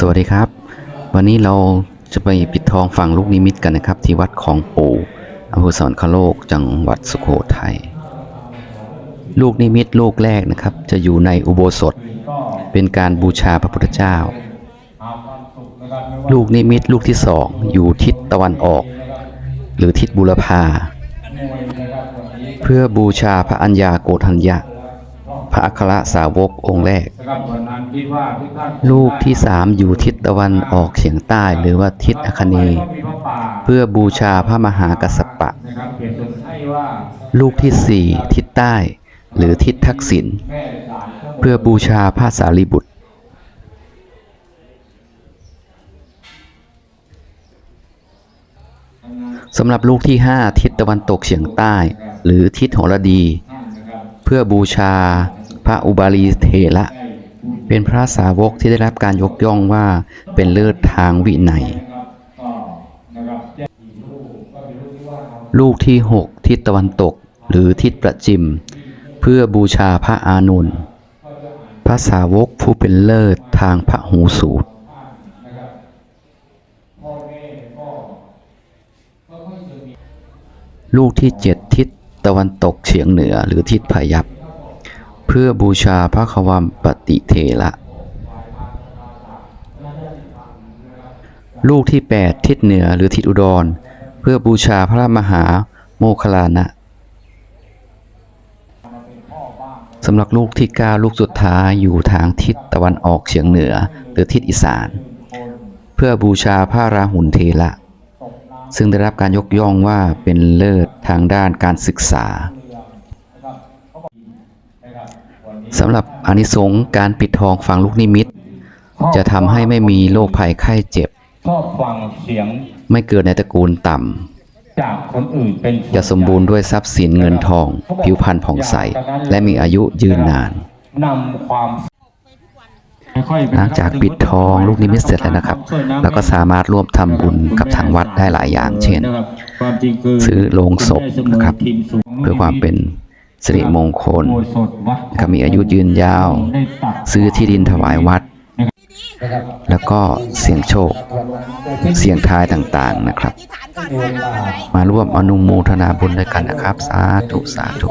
สวัสดีครับ วันนี้เราจะไปปิดทองฝั่งลูกนิมิตกันนะครับ ที่วัดของปู่อำเภอสวรรคโลกจังหวัดสุโขทัยลูกนิมิตลูกแรกนะครับ จะอยู่ในอุโบสถ เป็นการบูชาพระพุทธเจ้า ลูกนิมิตลูกที่สองอยู่ทิศตะวันออก หรือทิศบุรพา เพื่อบูชาพระอัญญาโกฏัญญะพ ระอัครสาวกองค์แรกนะครับวันนั้นคิดว่าทุกท่านลูกที่สามอยู่ทิศตะวันออกเฉียงใต้หรือว่าทิศอคเนย์ก็มีพระป่าเพื่อบูชาพระมหากัสสปะนะครับเปรียบเสมือนให้ว่าลูกที่สี่ทิศใต้ หรือทิศทักษิณแม่สารเครื่องเพื่อบูชาพระสารีบุตรสำหรับลูกที่ห้าทิศตะวันตกเฉียงใต้ หรือทิศโหระดีท่านนะครับเพื่อบูชา พระอุบาลีเถระ เป็นพระสาวกที่ได้รับการยกย่องว่าเป็นเลิศทางวินัยก็นลูกที่หกทิศตะวันตกหรือทิศประจิม เพื่อบูชาพระอานุนพระสาวกผู้เป็นเลิศทางพระหูสูตรลูกที่เจ็ดทิศตะวันตกเฉียงเหนือหรือทิศพายัพ พื่อบูชาพระควมปฏิเทระลูกที่แปดทิศเหนือหรือทิศอุดร เพื่อบูชาพระมหาโมคลานะสำหรับลูกที่เก้าลูกสุดท้ายอยู่ทางทิศตะวันออกเฉียงเหนือหรือทิศอีสาน เพื่อบูชาพระราหุลเทระซึ่งได้รับการยกย่องว่าเป็นเลิศทางด้านการศึกษา สำหรับอานิสงส์การปิดทองฝังลูกนิมิต จะทำให้ไม่มีโรคภัยไข้เจ็บ ชอบฟังเสียงไม่เกิดในตระกูลต่จากคนอื่นเป็นำจะสมบูรณ์ด้วยทรัพย์สินเงินทอง ผิวพรรณผ่องใส และมีอายุยืนนานนำความหลังจากปิดทองลูกนิมิตเสร็จแล้วนะครับ แล้วก็สามารถร่วมทำบุญกับทางวัดได้หลายอย่าง เช่น ซื้อโลงศพนะครับ เพื่อความเป็น สิริมงคลโบสถวัดก็มีอายุยืนยาวได้ตัดซื้อที่ดินถวายวัด แล้วก็เสี่ยงโชค เสี่ยงทายต่างๆนะครับอธิษฐานก่อนว่าเอาอะไรมาร่วมอนุโมทนาบุญด้วยกันนะครับ สาธุ สาธุ